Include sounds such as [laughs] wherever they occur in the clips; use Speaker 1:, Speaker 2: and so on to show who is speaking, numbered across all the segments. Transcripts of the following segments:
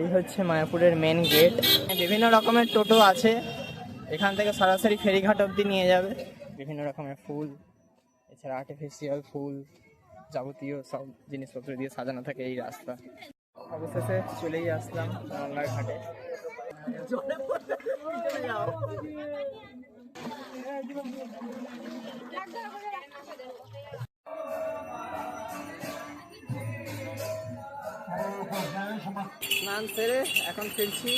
Speaker 1: এই হচ্ছে মায়াপুরের মেন গেট বিভিন্ন রকমের টোটো আছে। এখান থেকে সরাসরি ফেরিঘাট অবধি নিয়ে যাবে। বিভিন্ন রকমের ফুল এছাড়া আর্টিফিশিয়াল ফুল যাবতীয় সব জিনিসপত্র দিয়ে সাজানো থাকে এই রাস্তা। অবশেষে চলেই আসলাম গঙ্গার ঘাটে স্নান সেরে এখন ফিরছি।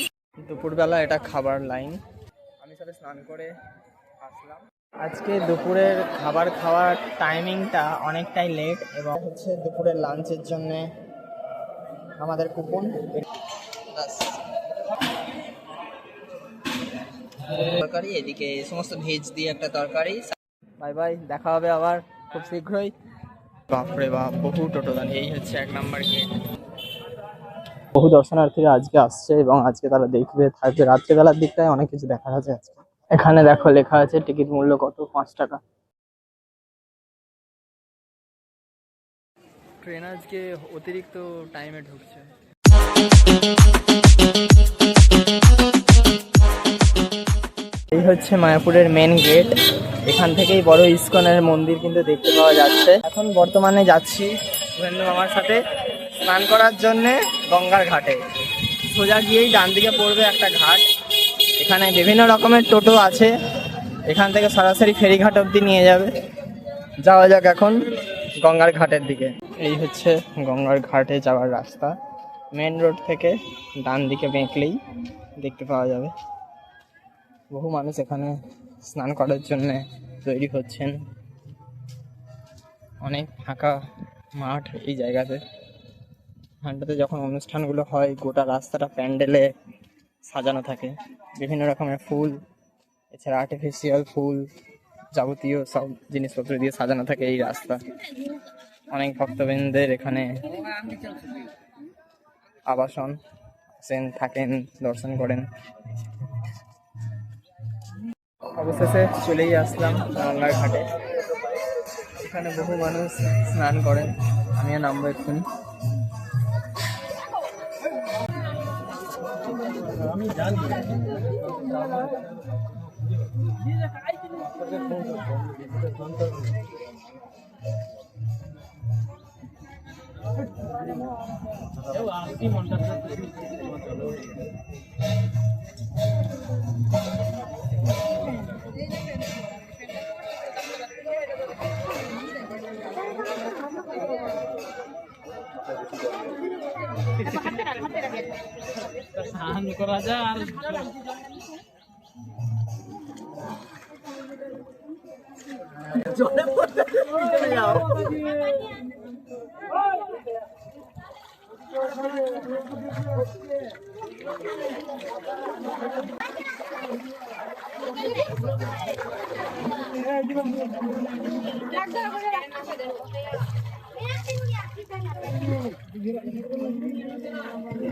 Speaker 1: দুপুরবেলা এটা খাবার লাইন। আমি সবে স্নান করে আসলাম। আজকে দুপুরের খাবার খাওয়ার টাইমিংটা অনেকটাই লেট এবং হচ্ছে দুপুরের লাঞ্চের জন্য আমাদের কুপন। তরকারি এদিকে সমস্ত ভেজ দিয়ে একটা তরকারি। বাই বাই দেখা হবে আবার খুব শীঘ্রই। বাপরে বাপ বহু টোটো দাঁড়িয়ে এই হচ্ছে এক নাম্বার গেট বহু দর্শনার্থীরা আজকে আসছে এবং আজকে তারা দেখবে থাকবে। রাত্রেবেলার দিকটায় অনেক কিছু দেখা যাচ্ছে আজকে। এখানে দেখো লেখা আছে টিকিট মূল্য কত? পাঁচ টাকা। ট্রেন আজকে অতিরিক্ত টাইমে ঢুকছে। এই হচ্ছে মায়াপুরের মেন গেট এখান থেকেই বড় ইস্কনের মন্দির কিন্তু দেখতে পাওয়া যাচ্ছে। এখন বর্তমানে যাচ্ছি শুভেন্দু মামার সাথে। স্নান করার জন্যে গঙ্গার ঘাটে। সোজা গিয়েই ডান দিকে পড়বে একটা ঘাট। এখানে বিভিন্ন রকমের টোটো আছে। এখান থেকে সরাসরি ফেরিঘাট অবধি নিয়ে যাবে। যাওয়া যাক এখন গঙ্গার ঘাটের দিকে। এই হচ্ছে গঙ্গার ঘাটে যাওয়ার রাস্তা। মেন রোড থেকে ডান দিকে বেঁকলেই দেখতে পাওয়া যাবে। বহু মানুষ এখানে স্নান করার জন্য তৈরি হচ্ছেন। অনেক ফাঁকা মাঠ এই জায়গাতে। এখানটাতে যখন অনুষ্ঠানগুলো হয়, গোটা রাস্তাটা প্যান্ডেলে সাজানো থাকে। বিভিন্ন রকমের ফুল, এছাড়া আর্টিফিশিয়াল ফুল যাবতীয় সব জিনিসপত্র দিয়ে সাজানো থাকে এই রাস্তা। অনেক ভক্তবৃন্দের এখানে আবাসন আসেন থাকেন, দর্শন করেন। অবশেষে চলেই আসলাম গঙ্গার ঘাটে। এখানে বহু মানুষ স্নান করেন। আমিও নামবো এক্ষুনি। আমি জানি। आफ्नै मनपर्छ সামনে করা যায় আর Thank.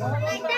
Speaker 1: Oh my God.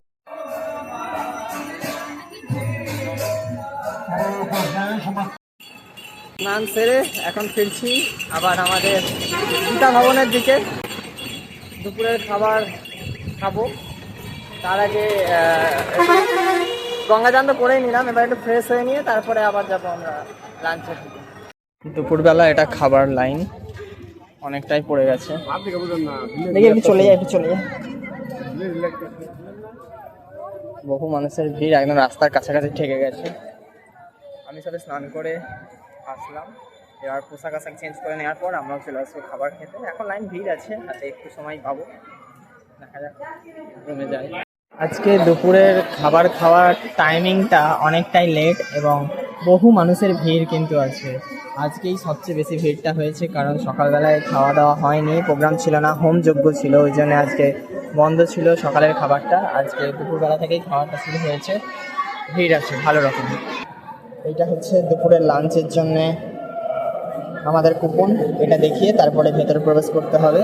Speaker 1: স্নান সেরে এখন ফিরছি আবার আমাদের গীতা ভবনের দিকে। দুপুরের খাবার খাব। তার আগে গঙ্গাজান তো করেই নিলাম, এবার একটু ফ্রেশ হয়ে নিয়ে তারপরে আবার যাব আমরা লাঞ্চের দিকে। দুপুরবেলা এটা খাবার লাইন, অনেকটাই পড়ে গেছে। একটু চলে যায় একটু চলে যায় বহু মানুষের ভিড় একদম রাস্তার কাছাকাছি ঠেকে গেছে। আমি সবে স্নান করে আসলাম। এবার পোশাক আশাক চেঞ্জ করে নেওয়ার পর আমরাও চলে আসব খাবার খেতে। এখন লাইন ভিড় আছে, হাতে একটু সময় পাবো। দেখা যাক, রুমে যাই। আজকে দুপুরের খাবার খাওয়ার টাইমিংটা অনেকটাই লেট এবং বহু মানুষের ভিড় কিন্তু আছে। আজকেই সবচেয়ে বেশি ভিড়টা হয়েছে কারণ সকালবেলায় খাওয়া দাওয়া হয়নি প্রোগ্রাম ছিল না হোম যজ্ঞ ছিল, ওই জন্য আজকে বন্ধ ছিল সকালের খাবারটা। আজকে দুপুরবেলা থেকেই খাওয়াটা শুরু হয়েছে। ভিড় আছে, ভালো রকম। এইটা হচ্ছে দুপুরের লাঞ্চের জন্য আমাদের কুপন। এটা দেখিয়ে তারপরে ভেতরে প্রবেশ করতে হবে।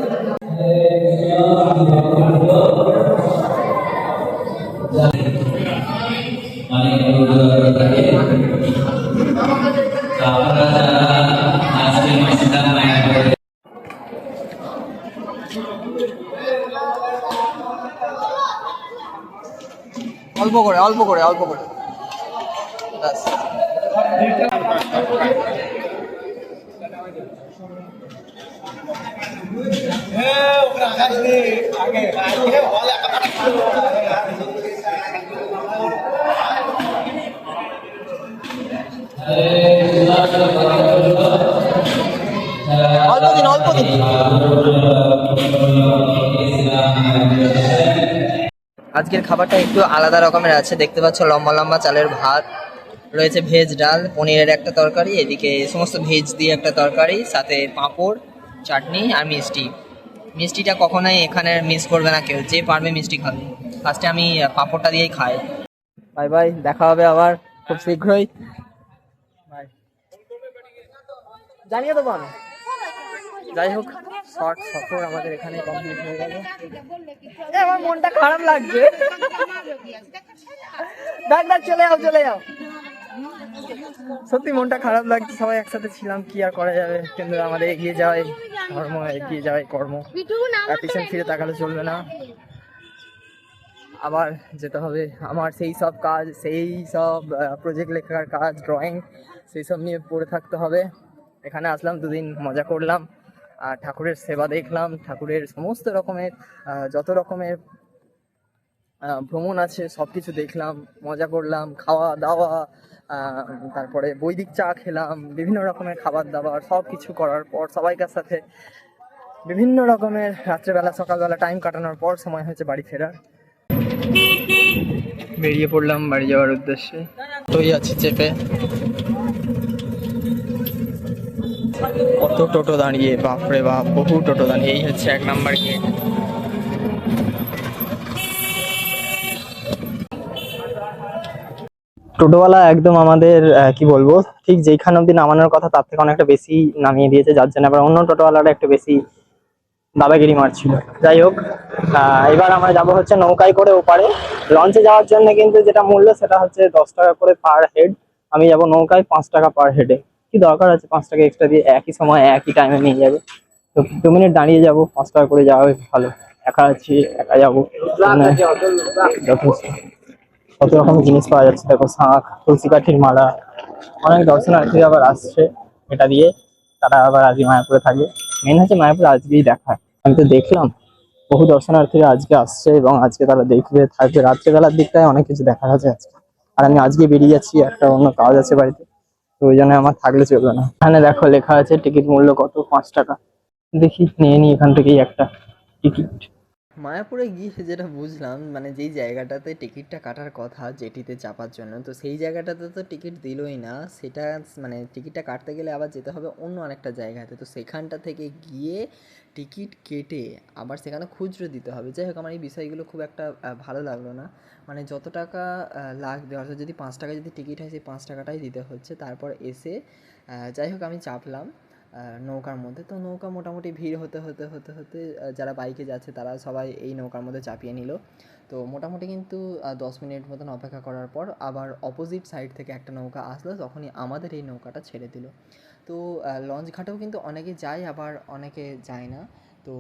Speaker 1: অল্প করে অল্প করে অল্প করে। আজকের খাবারটা একটু আলাদা রকমের আছে। দেখতে পাচ্ছ লম্বা লম্বা চালের ভাত। রয়েছে ভেজ ডাল পনিরের একটা তরকারি এদিকে সমস্ত ভেজ দিয়ে একটা তরকারি সাথে পাঁপড় চাটনি আর মিষ্টি। মিষ্টিটা কখনোই এখানে মিস করবে না কেউ যে পারবে মিষ্টি খাবে। ফার্স্টে আমি পাঁপড়টা দিয়েই খাই। বাই বাই দেখা হবে আবার খুব শীঘ্রই। জানিয়ে দেবো আমি। যাই হোক শর্ট সফর আমাদের এখানে কমপ্লিট হয়ে গেল। আমার মনটা খারাপ লাগছে। [laughs] ডাক ডাক চলে যাও চলে যাও। সত্যি মনটা খারাপ লাগছে, সবাই একসাথে ছিলাম, কি আর করা যাবে? কিন্তু আমাদের এগিয়ে যাওয়াই ধর্ম, এগিয়ে যাওয়াই কর্ম। পিছন ফিরে তাকালে চলবে না। আবার যেতে হবে। আমার সেই সব কাজ, সেই সব প্রজেক্ট লেখার কাজ ড্রয়িং সেই সব নিয়ে পড়ে থাকতে হবে। এখানে আসলাম, দুদিন মজা করলাম। আর ঠাকুরের সেবা দেখলাম। ঠাকুরের সমস্ত রকমের যত রকমের ভ্রমণ আছে সব কিছু দেখলাম, মজা করলাম খাওয়া দাওয়া তারপরে বৈদিক চা খেলাম, বিভিন্ন রকমের খাবার দাবার সব কিছু করার পর সবাইকার সাথে বিভিন্ন রকমের রাত্রেবেলা, সকালবেলা টাইম কাটানোর পর সময় হয়েছে বাড়ি ফেরার। বেরিয়ে পড়লাম বাড়ি যাওয়ার উদ্দেশ্যে। তোই আছে চেপে। কত টোটো দাঁড়িয়ে, বাপরে বাপ, বহু টোটো দাঁড়িয়ে, এই হচ্ছে এক নাম্বার গেট টোটোওয়ালা একদম আমাদের কি বলব ঠিক যেইখানে অব্দি নামানোর কথা তার থেকে অনেকটা বেশি নামিয়ে দিয়েছে যার জন্য আবার অন্য টোটোওয়ালারা একটু বেশি দাদাগিরি মারছিল। যাই হোক এবার আমরা যাব হচ্ছে নৌকায় করে ওপারে। লঞ্চে যাওয়ার জন্য কিন্তু যেটা মূল্য সেটা হচ্ছে দশ টাকা করে পার হেড আমি যাব নৌকায় পাঁচ টাকা পার হেডে কি দরকার আছে পাঁচ টাকা এক্সট্রা দিয়ে? একই সময় একই টাইমে নিয়ে যাবে। তো দু মিনিট দাঁড়িয়ে যাব পাঁচ টাকা করে যাওয়া ভালো। একা আছি একা যাব। যথেষ্ট। কত রকম জিনিস পাওয়া যাচ্ছে। দেখো শাঁখ, তুলসী কাঠির মালা, অনেক দর্শনার্থী আবার আসছে এটা দিয়ে। তারা আবার আজকে মায়াপুরে থাকে। মেন হচ্ছে মায়াপুরে আজকেই দেখা। আমি তো দেখলাম, বহু দর্শনার্থীরা আজকে আসছে এবং আজকে তারা দেখবে, থাকবে। রাত্রেবেলার দিকটায় অনেক কিছু দেখা যাচ্ছে আজকে। আর আমি আজকে বেরিয়ে যাচ্ছি, একটা অন্য কাজ আছে বাড়িতে। তো ওই জন্য আমার থাকলে চলবে না। এখানে দেখো লেখা আছে, টিকিট মূল্য কত? পাঁচ টাকা। দেখি, নিয়ে নিই এখান থেকেই একটা টিকিট।
Speaker 2: মায়াপুরে গিয়ে যেটা বুঝলাম মানে যেই জায়গাটাতে টিকিটটা কাটার কথা জেটিতে চাপার জন্য, তো সেই জায়গাটাতে তো টিকিট দিলই না। সেটা মানে টিকিটটা কাটতে গেলে আবার যেতে হবে অন্য আরেকটা জায়গাতে। তো সেখানটা থেকে গিয়ে টিকিট কেটে আবার সেখানে খুচরো দিতে হবে। যাই হোক, আমার এই বিষয়গুলো খুব একটা ভালো লাগল না। মানে যত টাকা লাগবে, অর্থাৎ যদি পাঁচ টাকা যদি টিকিট হয়, সেই পাঁচ টাকাটাই দিতে হচ্ছে। তারপর এসে যাই হোক, আমি চাপলাম। নৌকার মধ্যে। তো নৌকা মোটামুটি ভিড় হতে হতে হতে হতে যারা বাইকে যাচ্ছে তারা সবাই এই নৌকার মধ্যে চাপিয়ে নিল। তো মোটামুটি কিন্তু দশ মিনিট মতন অপেক্ষা করার পর আবার অপোজিট সাইড থেকে একটা নৌকা আসলো, তখনই আমাদের এই নৌকাটা ছেড়ে দিল। তো লঞ্চ ঘাটেও কিন্তু অনেকে যায়, আবার অনেকে যায় না। তো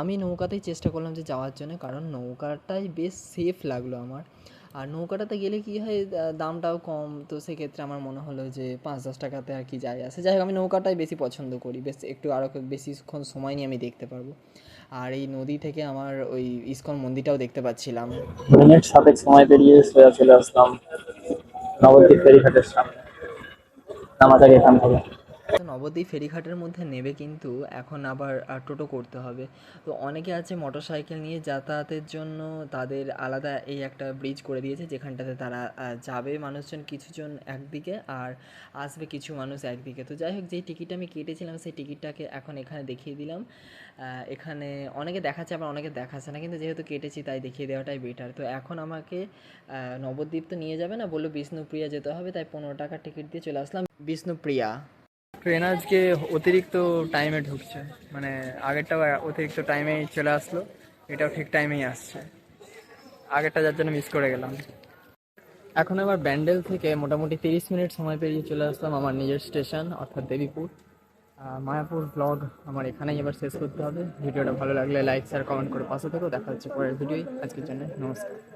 Speaker 2: আমি নৌকাতেই চেষ্টা করলাম যে যাওয়ার জন্য, কারণ নৌকাটাই বেশ সেফ লাগল আমার। আর নৌকাটাতে গেলে কি হয় দামটাও কম। তো সেক্ষেত্রে আমার মনে হলো যে পাঁচ দশ টাকাতে আর কি যায় আসে যাই হোক আমি নৌকাটাই বেশি পছন্দ করি। বেশ, একটু আরও বেশিক্ষণ সময় নিয়ে আমি দেখতে পারব। আর এই নদী থেকে আমার ওই ইস্কন মন্দিরটাও দেখতে পাচ্ছিলাম।
Speaker 1: মিনিট সময় পেরিয়ে সোজা চলে আসলাম। নবদ্বীপ ফেরিঘাটের সামনে। এখান থেকে।
Speaker 2: নবদ্বীপ ফেরিঘাটের মধ্যে নেবে কিন্তু এখন আবার টোটো করতে হবে। তো অনেকে আছে মোটর সাইকেল নিয়ে যাতায়াতের জন্য, তাদের আলাদা এই একটা ব্রিজ করে দিয়েছে, যেখানটাতে তারা যাবে মানুষজন কিছুজন একদিকে আর আসবে কিছু মানুষ একদিকে। তো যাই হোক, যেই টিকিট আমি কেটেছিলাম, সেই টিকিটটাকে এখন এখানে দেখিয়ে দিলাম। এখানে অনেকে দেখাচ্ছে, আবার অনেকে দেখাচ্ছে না, কিন্তু যেহেতু কেটেছি তাই দেখিয়ে দেওয়াটাই বেটার তো এখন আমাকে নবদ্বীপ তো নিয়ে যাবে না, বলল বিষ্ণুপ্রিয়া যেতে হবে, তাই পনেরো টাকার টিকিট দিয়ে চলে আসলাম। বিষ্ণুপ্রিয়া
Speaker 1: ট্রেন আজকে অতিরিক্ত টাইমে ঢুকছে। মানে আগেরটাও অতিরিক্ত টাইমেই চলে আসলো, এটাও ঠিক টাইমেই আসছে। আগেরটা যার জন্য মিস করে গেলাম। এখন আবার ব্যান্ডেল থেকে মোটামুটি তিরিশ মিনিট সময় পেরিয়ে চলে আসলাম আমার নিজের স্টেশন অর্থাৎ দেবীপুর। মায়াপুর ব্লগ আমার এখানেই এবার শেষ করতে হবে। ভিডিওটা ভালো লাগলে লাইক শেয়ার কমেন্ট করে পাশে থেকেও দেখা হচ্ছে পরের ভিডিওই আজকের জন্য নমস্কার।